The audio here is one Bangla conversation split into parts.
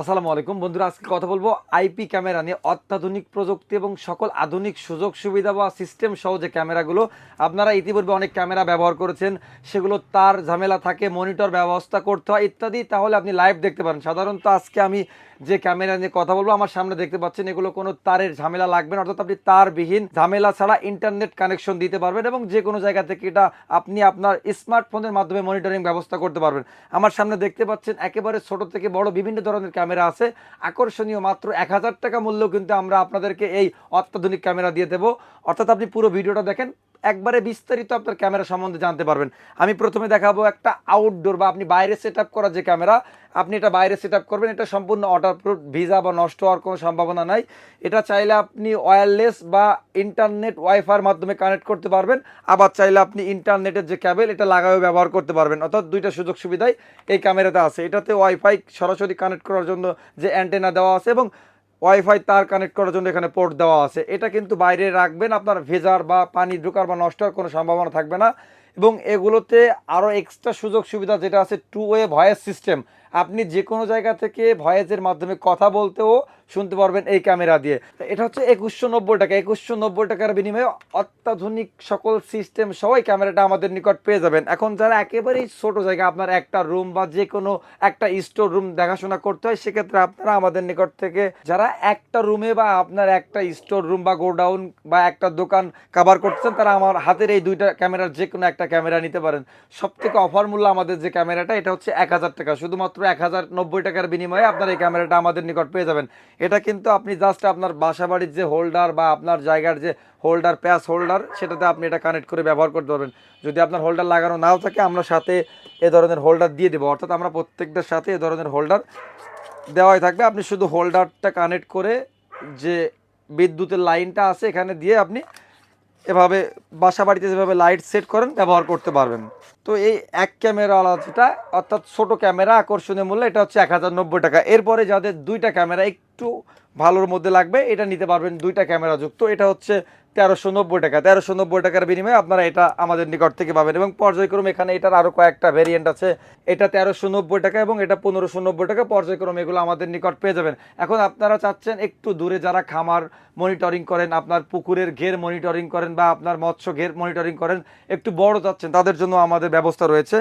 আসসালামু আলাইকুম। বন্ধুরা, আজকে কথা বলব আইপি ক্যামেরা নিয়ে। অত্যাধুনিক প্রযুক্তি এবং সকল আধুনিক সুযোগ সুবিধা বা সিস্টেম সহ যে ক্যামেরাগুলো, আপনারা ইতিপূর্বে অনেক ক্যামেরা ব্যবহার করেছেন। সেগুলো তার ঝামেলা থাকে মনিটর ব্যবস্থা করতে হয়, ইত্যাদি। তাহলে আপনি লাইভ দেখতে পারেন। সাধারণত আজকে আমি যে ক্যামেরা নিয়ে কথা বলব, আমার সামনে দেখতে পাচ্ছেন, এগুলো কোনো তারের ঝামেলা লাগবে না। অর্থাৎ আপনি তারবিহীন ঝামেলা ছাড়া ইন্টারনেট কানেকশন দিতে পারবেন এবং যে কোনো জায়গা থেকে এটা আপনি আপনার স্মার্টফোনের মাধ্যমে মনিটরিং ব্যবস্থা করতে পারবেন। আমার সামনে দেখতে পাচ্ছেন, একেবারে ছোট থেকে বড় বিভিন্ন ধরনের ক্যামেরা আছে। আকর্ষণীয় মাত্র এক হাজার টাকা মূল্য কিন্তু আমরা আপনাদেরকে এই অত্যাধুনিক ক্যামেরা দিয়ে দেবো। অর্থাৎ আপনি পুরো ভিডিওটা দেখেন একবারে বিস্তারিত আপনার ক্যামেরা সম্বন্ধে জানতে পারবেন। আমি প্রথমে দেখাবো একটা আউটডোর বা আপনি বাইরে সেট করা যে ক্যামেরা, আপনি এটা বাইরে সেট করবেন, এটা সম্পূর্ণ ওয়াটারপ্রুফ ভিজা বা নষ্ট হওয়ার কোনো সম্ভাবনা নাই। এটা চাইলে আপনি ওয়্যারলেস বা ইন্টারনেট ওয়াইফাইয়ের মাধ্যমে কানেক্ট করতে পারবেন। আবার চাইলে আপনি ইন্টারনেটের যে ক্যাবেল এটা লাগাও ব্যবহার করতে পারবেন। অর্থাৎ দুইটা সুযোগ সুবিধাই এই ক্যামেরাতে আছে। এটাতে ওয়াইফাই সরাসরি কানেক্ট করার জন্য যে অ্যান্টেনা দেওয়া আছে এবং ওয়াইফাই তার কানেক্ট করার জন্য এখানে পোর্ট দেওয়া আছে। এটা কিন্তু বাইরে রাখবেন, আপনার ভেজার বা পানি ঢোকার বা নষ্ট হওয়ার কোনো সম্ভাবনা থাকবে না। এবং এগুলোতে আরও এক্সট্রা সুযোগ সুবিধা যেটা আছে টু ওয়ে ভয়েস সিস্টেম আপনি যে কোনো জায়গা থেকে ভয়েসের মাধ্যমে কথা বলতেও শুনতে পারবেন এই ক্যামেরা দিয়ে। এটা হচ্ছে একুশশো নব্বই টাকা। একুশশো নব্বই টাকার বিনিময়ে অত্যাধুনিক সকল সিস্টেম সহ এই ক্যামেরাটা আমাদের নিকট পেয়ে যাবেন। এখন যারা একেবারেই ছোট জায়গা, আপনার একটা রুম বা যে কোনো একটা স্টোর রুম দেখাশোনা করতে হয়, সেক্ষেত্রে আপনারা আমাদের নিকট থেকে যারা একটা রুমে বা আপনার একটা স্টোর রুম বা গোডাউন বা একটা দোকান কাভার করছেন তারা আমার হাতের এই দুইটা ক্যামেরার যে কোনো একটা ক্যামেরা নিতে পারেন। সব থেকে অফার মূল্য আমাদের যে ক্যামেরাটা, এটা হচ্ছে এক হাজার টাকা। শুধুমাত্র এক হাজার নব্বই টাকার বিনিময়ে আপনার এই ক্যামেরাটা আমাদের নিকট পেয়ে যাবেন। এটা কিন্তু আপনি জাস্ট আপনার বাসা বাড়ির যে হোল্ডার বা আপনার জায়গার যে হোল্ডার প্যাস হোল্ডার সেটাতে আপনি এটা কানেক্ট করে ব্যবহার করতে পারবেন। যদি আপনার হোল্ডার লাগানো নাও থাকে, আমরা সাথে এ ধরনের হোল্ডার দিয়ে দেবো। অর্থাৎ আমরা প্রত্যেকটার সাথে এ ধরনের হোল্ডার দেওয়াই থাকবে। আপনি শুধু হোল্ডারটা কানেক্ট করে যে বিদ্যুতের লাইনটা আছে, এখানে দিয়ে আপনি এভাবে বাসা বাড়িতে যেভাবে লাইট সেট করেন, ব্যবহার করতে পারবেন। তো এই এক ক্যামেরাওয়ালা যেটা, অর্থাৎ ছোট ক্যামেরা, আকর্ষণীয় মূল্য, এটা হচ্ছে এক হাজার নব্বই টাকা। এরপরে যাদের দুইটা ক্যামেরা একটু ভালোর মধ্যে লাগবে, এটা নিতে পারবেন দুইটা ক্যামেরা যুক্ত। এটা হচ্ছে তেরোশো নব্বই টাকা। তেরোশো নব্বই টাকার বিনিময়ে আপনারা এটা আমাদের নিকট থেকে পাবেন। এবং পর্যায়ক্রমে এখানে এটার আরও কয়েকটা ভেরিয়েন্ট আছে। এটা তেরোশো নব্বই টাকা এবং এটা পনেরোশো নব্বই টাকা। পর্যায়ক্রমে এগুলো আমাদের নিকট পেয়ে যাবেন। এখন আপনারা চাচ্ছেন একটু দূরে যারা খামার মনিটরিং করেন, আপনার পুকুরের ঘের মনিটরিং করেন বা আপনার মৎস্য ঘের মনিটরিং করেন, একটু বড় চাচ্ছেন, তাদের জন্য আমাদের ব্যবস্থা রয়েছে।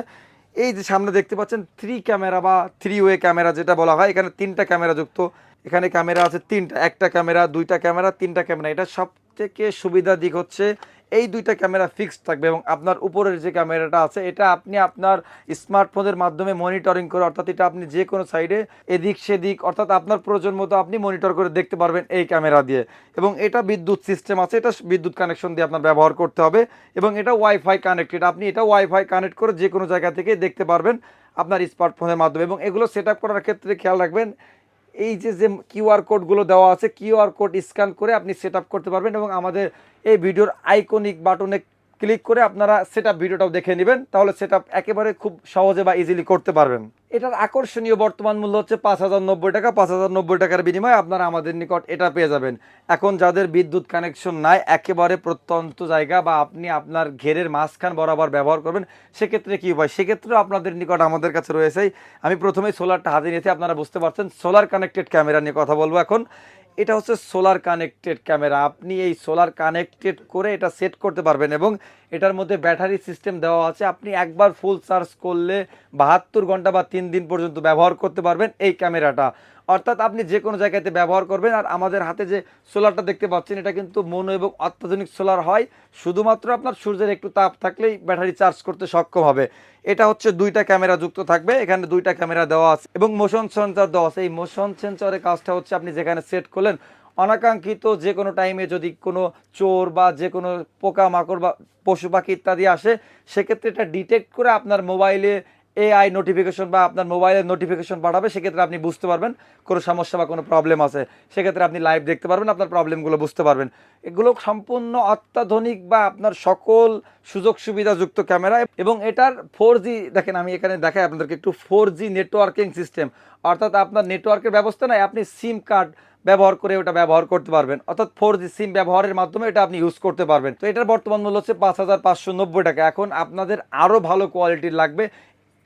এই যে সামনে দেখতে পাচ্ছেন থ্রি ক্যামেরা বা থ্রি ওয়ে ক্যামেরা যেটা বলা হয়, এখানে তিনটা ক্যামেরা যুক্ত। এখানে ক্যামেরা আছে তিনটা, একটা ক্যামেরা দুইটা ক্যামেরা তিনটা ক্যামেরা এটা সব থেকে সুবিধা দিক হচ্ছে এই দুইটা ক্যামেরা ফিক্সড থাকবে এবং আপনার উপরের যে ক্যামেরাটা আছে, এটা আপনি আপনার স্মার্টফোনের মাধ্যমে মনিটরিং করে, অর্থাৎ এটা আপনি যে কোনো সাইডে এদিক সেদিক, অর্থাৎ আপনার প্রয়োজন মতো আপনি মনিটর করে দেখতে পারবেন এই ক্যামেরা দিয়ে। এবং এটা বিদ্যুৎ সিস্টেম আছে, এটা বিদ্যুৎ কানেকশন দিয়ে আপনার ব্যবহার করতে হবে এবং এটা ওয়াইফাই কানেক্টেড আপনি এটা ওয়াইফাই কানেক্ট করে যে কোনো জায়গা থেকে দেখতে পারবেন আপনার স্মার্টফোনের মাধ্যমে এবং এগুলো সেট করার ক্ষেত্রে খেয়াল রাখবেন এই যে যে কিউআর কোডগুলো দেওয়া আছে কিউআর কোড স্ক্যান করে আপনি সেট করতে পারবেন এবং আমাদের এই ভিডিওর আইকনিক বাটনে ক্লিক করে আপনারা সেট ভিডিওটাও দেখে নেবেন, তাহলে সেট একেবারে খুব সহজে বা ইজিলি করতে পারবেন। এটার আকর্ষণীয় বর্তমান মূল্য হচ্ছে পাঁচ হাজার নব্বই টাকা, পাঁচ হাজার নব্বই টাকার বিনিময়ে আপনারা আমাদের নিকট এটা পেয়ে যাবেন। এখন যাদের বিদ্যুৎ কানেকশন নাই, একেবারে প্রত্যন্ত জায়গা বা আপনি আপনার ঘেরের মাঝখান বরাবর ব্যবহার করবেন, সেক্ষেত্রে কী উপায়? সেক্ষেত্রেও আপনাদের নিকট আমাদের কাছে রয়েছেই আমি প্রথমেই সোলারটা হাতে নিয়েছি, আপনারা বুঝতে পারছেন সোলার কানেক্টেড ক্যামেরা নিয়ে কথা বলব এখন। এটা হচ্ছে সোলার কানেক্টেড ক্যামেরা আপনি এই সোলার কানেক্টেড করে এটা সেট করতে পারবেন এবং এটার মধ্যে ব্যাটারি সিস্টেম দেওয়া আছে। আপনি একবার ফুল চার্জ করলে বাহাত্তর ঘণ্টা বা তিন দিন পর্যন্ত ব্যবহার করতে পারবেন এই ক্যামেরাটা। অর্থাৎ আপনি যে কোনো জায়গাতে ব্যবহার করবেন আর আমাদের হাতে যে সোলারটা দেখতে পাচ্ছেন, এটা কিন্তু মনো এবং অত্যাধুনিক সোলার হয়। শুধুমাত্র আপনার সূর্যের একটু তাপ থাকলেই ব্যাটারি চার্জ করতে সক্ষম হবে। এটা হচ্ছে দুইটা ক্যামেরা যুক্ত থাকবে। এখানে দুইটা ক্যামেরা দেওয়া আছে এবং মোশন সেন্সর দেওয়া আছে। এই মোশন সেন্সরের কাজটা হচ্ছে আপনি যেখানে সেট করলেন অনাকাঙ্ক্ষিত যে কোনো টাইমে যদি কোনো চোর বা যে কোনো পোকামাকড় বা পশু পাখি ইত্যাদি আসে, সেক্ষেত্রে এটা ডিটেক্ট করে আপনার মোবাইলে এআই নোটিফিকেশন বা আপনার মোবাইলের নোটিফিকেশন পাঠাবে সেক্ষেত্রে আপনি বুঝতে পারবেন কোনো সমস্যা বা কোনো প্রবলেম আছে। সেক্ষেত্রে আপনি লাইভ দেখতে পারবেন, আপনার প্রবলেমগুলো বুঝতে পারবেন। এগুলো সম্পূর্ণ অত্যাধুনিক বা আপনার সকল সুযোগ সুবিধাযুক্ত ক্যামেরা এবং এটার ফোর জি দেখেন আমি এখানে দেখাই আপনাদেরকে একটু ফোর জি নেটওয়ার্কিং সিস্টেম অর্থাৎ আপনার নেটওয়ার্কের ব্যবস্থা নাই, আপনি সিম কার্ড ব্যবহার করে ওটা ব্যবহার করতে পারবেন। অর্থাৎ ফোর জি সিম ব্যবহারের মাধ্যমে এটা আপনি ইউজ করতে পারবেন। তো এটার বর্তমান মূল্য হচ্ছে পাঁচ হাজার পাঁচশো নব্বই টাকা। এখন আপনাদের আরও ভালো কোয়ালিটির লাগবে।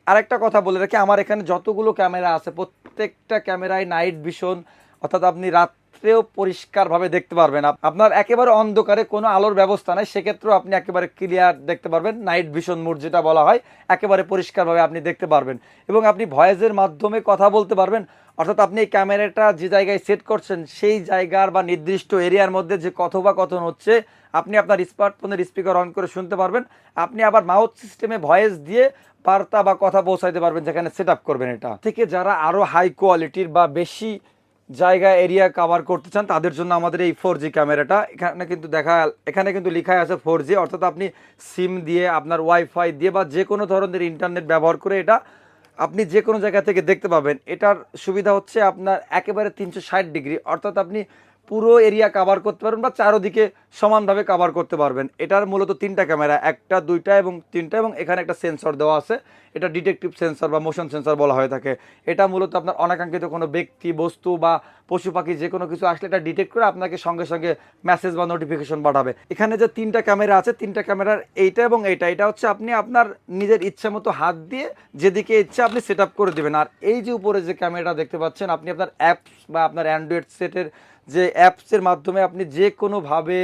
আরেকটা কথা বলে রাখি আমার এখানে যতগুলো ক্যামেরা আছে প্রত্যেকটা ক্যামেরায় নাইট ভিশন অর্থাৎ আপনি রাত্রেও পরিষ্কারভাবে দেখতে পারবেন। আপনার একেবারে অন্ধকারে কোনো আলোর ব্যবস্থা নাই, সেক্ষেত্রেও আপনি একেবারে ক্লিয়ার দেখতে পারবেন। নাইট ভিশন মোড যেটা বলা হয়, একেবারে পরিষ্কারভাবে আপনি দেখতে পারবেন। এবং আপনি ভয়েসের মাধ্যমে কথা বলতে পারবেন। অর্থাৎ আপনি এই ক্যামেরাটা যে জায়গায় সেট করছেন, সেই জায়গার বা নির্দিষ্ট এরিয়ার মধ্যে যে কথোপকথন হচ্ছে, আপনি আপনার স্মার্টফোনের স্পিকার অন করে শুনতে পারবেন। আপনি আবার মাউথ সিস্টেমে ভয়েস দিয়ে বার্তা বা কথা পৌঁছাইতে পারবেন, যেখানে সেট করবেন এটা। থেকে যারা আরও হাই কোয়ালিটির বা বেশি জায়গা এরিয়া কভার করতে চান, তাদের জন্য আমাদের এই ফোর জি ক্যামেরাটা এখানে কিন্তু দেখা, এখানে কিন্তু লেখাই আছে ফোর জি অর্থাৎ আপনি সিম দিয়ে, আপনার ওয়াইফাই দিয়ে বা যে কোনো ধরনের ইন্টারনেট ব্যবহার করে এটা আপনি যে কোনো জায়গা থেকে দেখতে পাবেন। এটার সুবিধা হচ্ছে আপনার একেবারে তিনশো ষাট ডিগ্রি, অর্থাৎ আপনি পুরো এরিয়া কভার করতে পারবেন বা চারোদিকে সমানভাবে কভার করতে পারবেন। এটার মূলত তিনটা ক্যামেরা একটা, দুইটা এবং তিনটা এবং এখানে একটা সেন্সর দেওয়া আছে। এটা ডিটেকটিভ সেন্সর বা মোশন সেন্সর বলা হয়ে থাকে। এটা মূলত আপনার অনাকাঙ্ক্ষিত কোনো ব্যক্তি, বস্তু বা পশু পাখি যে কোনো কিছু আসলে এটা ডিটেক্ট করে আপনাকে সঙ্গে সঙ্গে মেসেজ বা নোটিফিকেশন পাঠাবে। এখানে যে তিনটা ক্যামেরা আছে, তিনটা ক্যামেরার এইটা এবং এইটা, এটা হচ্ছে আপনি আপনার নিজের ইচ্ছা মতো হাত দিয়ে যেদিকে ইচ্ছা আপনি সেট করে দেবেন। আর এই যে উপরে যে ক্যামেরাটা দেখতে পাচ্ছেন, আপনি আপনার অ্যাপস বা আপনার অ্যান্ড্রয়েড সেটের যে অ্যাপসের মাধ্যমে আপনি যে কোনোভাবে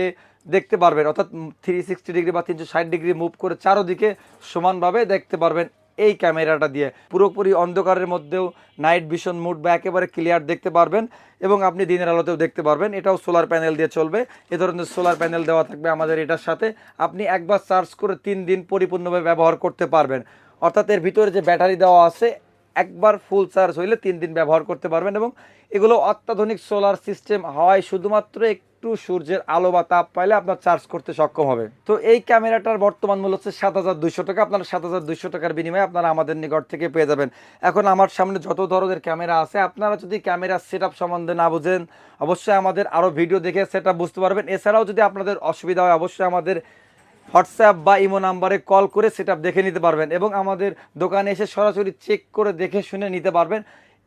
দেখতে পারবেন। অর্থাৎ থ্রি সিক্সটি ডিগ্রি বা তিনশো ষাট ডিগ্রি মুভ করে চারোদিকে সমানভাবে দেখতে পারবেন এই ক্যামেরাটা দিয়ে। পুরোপুরি অন্ধকারের মধ্যেও নাইট ভিশন মুড বা একেবারে ক্লিয়ার দেখতে পারবেন এবং আপনি দিনের আলোতেও দেখতে পারবেন। এটাও সোলার প্যানেল দিয়ে চলবে। এ ধরনের সোলার প্যানেল দেওয়া থাকবে আমাদের এটার সাথে। আপনি একবার চার্জ করে তিন দিন পরিপূর্ণভাবে ব্যবহার করতে পারবেন। অর্থাৎ এর ভিতরে যে ব্যাটারি দেওয়া আছে একবার ফুল চার্জ হইলে তিন দিন ব্যবহার করতে পারবেন এবং এগুলো অত্যাধুনিক সোলার সিস্টেম হয় শুধুমাত্র একটু সূর্যের আলো বা তাপ পাইলে আপনার চার্জ করতে সক্ষম হবে। তো এই ক্যামেরাটার বর্তমান মূল্য হচ্ছে সাত হাজার দুইশো টাকা। আপনারা সাত হাজার দুইশো টাকার বিনিময়ে আপনারা আমাদের নিকট থেকে পেয়ে যাবেন। এখন আমার সামনে যত ধরনের ক্যামেরা আছে, আপনারা যদি ক্যামেরা সেট সম্বন্ধে না বুঝেন, অবশ্যই আমাদের আরও ভিডিও দেখে সেট বুঝতে পারবেন। এছাড়াও যদি আপনাদের অসুবিধা হয়, অবশ্যই আমাদের হোয়াটসঅ্যাপ বা ইমো নাম্বারে কল করে সেটা দেখে নিতে পারবেন এবং আমাদের দোকানে এসে সরাসরি চেক করে দেখে শুনে নিতে পারবেন।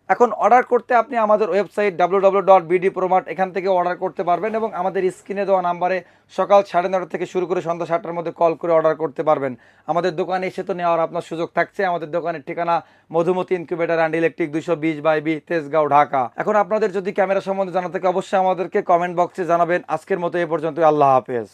এখন অর্ডার করতে আপনি আমাদের website W W dot BD Promart এখান থেকে অর্ডার করতে পারবেন এবং আমাদের স্ক্রিনে দেওয়া নাম্বারে সকাল সাড়ে নটা থেকে শুরু করে সন্ধ্যা সাতটার মধ্যে কল করে অর্ডার করতে পারবেন। আমাদের দোকানে এসে তো নেওয়ার আপনার সুযোগ থাকছে। আমাদের দোকানের ঠিকানা মধুমতি ইনকিউবেটার অ্যান্ড ইলেকট্রিক দুশো বিশ বাই বি তেজগাঁও, ঢাকা। এখন আপনাদের যদি ক্যামেরা সম্বন্ধে জানা থাকে অবশ্যই আমাদেরকে কমেন্ট বক্সে জানাবেন। আজকের মতো এ পর্যন্ত আল্লাহ হাফেজ।